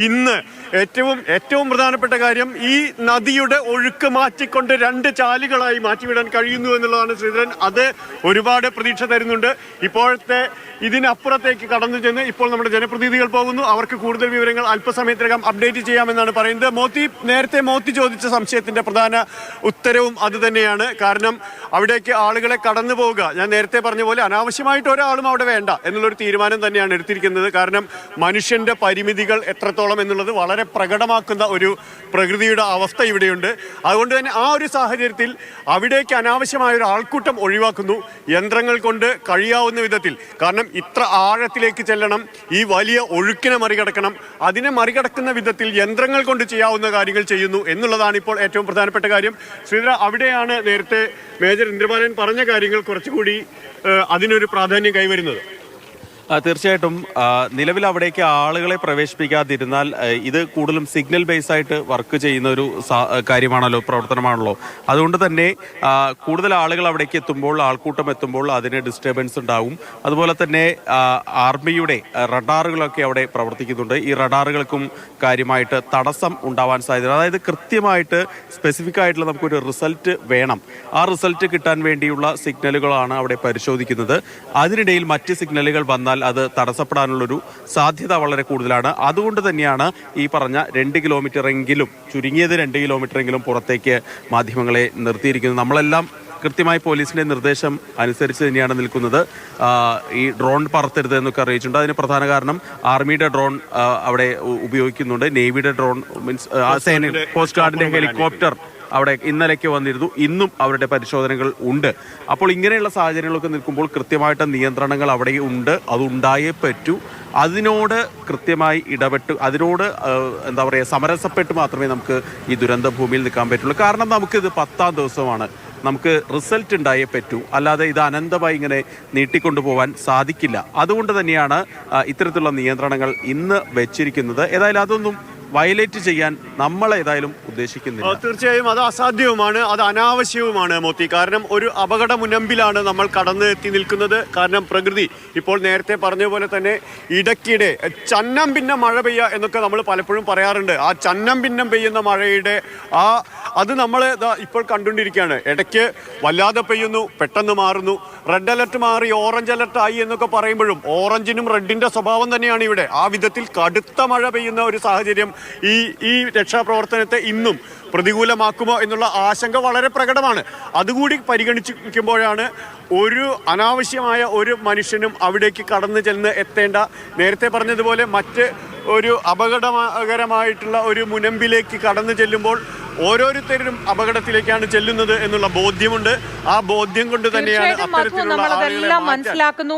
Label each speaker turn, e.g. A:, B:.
A: ഇന്ന് ഏറ്റവും ഏറ്റവും പ്രധാനപ്പെട്ട കാര്യം ഈ നദിയുടെ ഒഴുക്ക് മാറ്റിക്കൊണ്ട് രണ്ട് ചാലുകളായി മാറ്റിവിടാൻ കഴിയുന്നു എന്നുള്ളതാണ് ശ്രീധരൻ. അത് ഒരുപാട് പ്രതീക്ഷ തരുന്നുണ്ട്. ഇപ്പോഴത്തെ ഇതിനപ്പുറത്തേക്ക് കടന്നു ചെന്ന് ഇപ്പോൾ നമ്മുടെ ജനപ്രതിനിധികൾ പോകുന്നു. അവർക്ക് കൂടുതൽ വിവരങ്ങൾ അല്പസമയത്തിനകം അപ്ഡേറ്റ് ചെയ്യാമെന്നാണ് പറയുന്നത്. മോത്തി നേരത്തെ മോത്തി ചോദിച്ച സംശയത്തിന്റെ പ്രധാന ഉത്തരവും അത് തന്നെയാണ്. കാരണം അവിടേക്ക് ആളുകളെ കടന്നു പോവുക. ഞാൻ നേരത്തെ പറഞ്ഞ പോലെ അനാവശ്യമായിട്ട് ഒരാളും അവിടെ വേണ്ട എന്നുള്ളൊരു തീരുമാനം തന്നെയാണ് എടുത്തിരിക്കുന്നത്. കാരണം മനുഷ്യന്റെ പരിമിതികൾ എത്രത്തോളം എന്നുള്ളത് വളരെ പ്രകടമാക്കുന്ന ഒരു പ്രകൃതിയുടെ അവസ്ഥ ഇവിടെയുണ്ട്. അതുകൊണ്ട് തന്നെ ആ ഒരു സാഹചര്യത്തിൽ അവിടേക്ക് അനാവശ്യമായ ഒരു ആൾക്കൂട്ടം ഒഴിവാക്കുന്നു യന്ത്രങ്ങൾ കൊണ്ട് കഴിയാവുന്ന വിധത്തിൽ. കാരണം ഇത്ര ആഴത്തിലേക്ക് ചെല്ലണം ഈ വലിയ ഒഴുക്കിനെ മറികടക്കണം അതിനെ മറികടക്കുന്ന വിധത്തിൽ യന്ത്രങ്ങൾ കൊണ്ട് ചെയ്യാവുന്ന കാര്യങ്ങൾ ചെയ്യുന്നു എന്നുള്ളതാണ് ഇപ്പോൾ ഏറ്റവും പ്രധാനപ്പെട്ട കാര്യം. ശ്രീധര അവിടെയാണ് നേരത്തെ മേജർ ഇന്ദ്രബാലൻ പറഞ്ഞ കാര്യങ്ങൾ കുറച്ചുകൂടി അതിനൊരു പ്രാധാന്യം കൈവരുന്നത്.
B: തീർച്ചയായിട്ടും നിലവിൽ അവിടേക്ക് ആളുകളെ പ്രവേശിപ്പിക്കാതിരുന്നാൽ ഇത് കൂടുതലും സിഗ്നൽ ബേസ് ആയിട്ട് വർക്ക് ചെയ്യുന്ന ഒരു കാര്യമാണല്ലോ പ്രവർത്തനമാണല്ലോ. അതുകൊണ്ട് തന്നെ കൂടുതൽ ആളുകൾ അവിടേക്ക് എത്തുമ്പോൾ ആൾക്കൂട്ടം എത്തുമ്പോൾ അതിന് ഡിസ്റ്റർബൻസ് ഉണ്ടാവും. അതുപോലെ തന്നെ ആർമിയുടെ റഡാറുകളൊക്കെ അവിടെ പ്രവർത്തിക്കുന്നുണ്ട്. ഈ റഡാറുകൾക്കും കാര്യമായിട്ട് തടസ്സം ഉണ്ടാവാൻ സാധ്യത. അതായത് കൃത്യമായിട്ട് സ്പെസിഫിക് ആയിട്ടുള്ള നമുക്കൊരു റിസൾട്ട് വേണം. ആ റിസൾട്ട് കിട്ടാൻ വേണ്ടിയുള്ള സിഗ്നലുകളാണ് അവിടെ പരിശോധിക്കുന്നത്. അതിനിടയിൽ മറ്റ് സിഗ്നലുകൾ വന്നാൽ അത് തടസ്സപ്പെടാനുള്ളൊരു സാധ്യത വളരെ കൂടുതലാണ്. അതുകൊണ്ട് തന്നെയാണ് ഈ പറഞ്ഞ രണ്ട് കിലോമീറ്ററെങ്കിലും ചുരുങ്ങിയത് രണ്ട് കിലോമീറ്ററെങ്കിലും പുറത്തേക്ക് മാധ്യമങ്ങളെ നിർത്തിയിരിക്കുന്നത്. നമ്മളെല്ലാം കൃത്യമായി പോലീസിന്റെ നിർദ്ദേശം അനുസരിച്ച് തന്നെയാണ് നിൽക്കുന്നത്. ഈ ഡ്രോൺ പറത്തരുത് എന്നൊക്കെ അറിയിച്ചിട്ടുണ്ട്. അതിന് പ്രധാന കാരണം ആർമിയുടെ ഡ്രോൺ അവിടെ ഉപയോഗിക്കുന്നുണ്ട്. നേവിയുടെ ഡ്രോൺ മീൻസ് സേന കോസ്റ്റ് ഗാർഡിന്റെ ഹെലികോപ്റ്റർ അവിടെ ഇന്നലേക്ക് വന്നിരുന്നു. ഇന്നും അവരുടെ പരിശോധനകൾ ഉണ്ട്. അപ്പോൾ ഇങ്ങനെയുള്ള സാഹചര്യങ്ങളൊക്കെ നിൽക്കുമ്പോൾ കൃത്യമായിട്ട് നിയന്ത്രണങ്ങൾ അവിടെ ഉണ്ട്. അതുണ്ടായേ പറ്റൂ. അതിനോട് കൃത്യമായി ഇടപെട്ട് അതിനോട് എന്താ പറയുക സമരസപ്പെട്ട് മാത്രമേ നമുക്ക് ഈ ദുരന്ത ഭൂമിയിൽ നിൽക്കാൻ പറ്റുള്ളൂ. കാരണം നമുക്കിത് പത്താം ദിവസമാണ്. നമുക്ക് റിസൾട്ട് ഉണ്ടായേ പറ്റൂ. അല്ലാതെ ഇത് അനന്തമായി ഇങ്ങനെ നീട്ടിക്കൊണ്ടുപോകാൻ സാധിക്കില്ല. അതുകൊണ്ട് തന്നെയാണ് ഇത്തരത്തിലുള്ള നിയന്ത്രണങ്ങൾ ഇന്ന് വെച്ചിരിക്കുന്നത്. ഏതായാലും അതൊന്നും വയലേറ്റ് ചെയ്യാൻ നമ്മൾ ഏതായാലും ഉദ്ദേശിക്കുന്നില്ല.
A: തീർച്ചയായും അത് അസാധ്യവുമാണ് അത് അനാവശ്യവുമാണ് മോത്തി. കാരണം ഒരു അപകട മുനമ്പിലാണ് നമ്മൾ കടന്ന് എത്തി നിൽക്കുന്നത്. കാരണം പ്രകൃതി ഇപ്പോൾ നേരത്തെ പറഞ്ഞ പോലെ തന്നെ ഇടയ്ക്കിടെ ചന്നം പിന്നെ മഴ പെയ്യുക എന്നൊക്കെ നമ്മൾ പലപ്പോഴും പറയാറുണ്ട്. ആ ചന്നം ഭിന്നം പെയ്യുന്ന മഴയുടെ ആ അത് നമ്മൾ ഇപ്പോൾ കണ്ടുകൊണ്ടിരിക്കുകയാണ്. ഇടയ്ക്ക് വല്ലാതെ പെയ്യുന്നു പെട്ടെന്ന് മാറുന്നു. റെഡ് അലർട്ട് മാറി ഓറഞ്ച് അലർട്ട് ആയി എന്നൊക്കെ പറയുമ്പോഴും ഓറഞ്ചിനും റെഡിന്റെ സ്വഭാവം തന്നെയാണ് ഇവിടെ. ആ വിധത്തിൽ കടുത്ത മഴ പെയ്യുന്ന ഒരു സാഹചര്യം ഈ ഈ രക്ഷാപ്രവർത്തനത്തെ ഇന്നും പ്രതികൂലമാക്കുമോ എന്നുള്ള ആശങ്ക വളരെ പ്രകടമാണ്. അതുകൂടി പരിഗണിച്ചിരിക്കുമ്പോഴാണ് ഒരു അനാവശ്യമായ ഒരു മനുഷ്യനും അവിടേക്ക് കടന്നു ചെന്ന് എത്തേണ്ട നേരത്തെ പറഞ്ഞതുപോലെ മറ്റ് ഒരു അപകടകരമായിട്ടുള്ള ഒരു മുനമ്പിലേക്ക് കടന്നു ചെല്ലുമ്പോൾ ഓരോരുത്തരും അപകടത്തിലേക്കാണ് ചെല്ലുന്നത് എന്നുള്ള ബോധ്യമുണ്ട്. ആ ബോധ്യം കൊണ്ട് തന്നെയാണ് അത്തരത്തിലുള്ള
C: മനസ്സിലാക്കുന്നു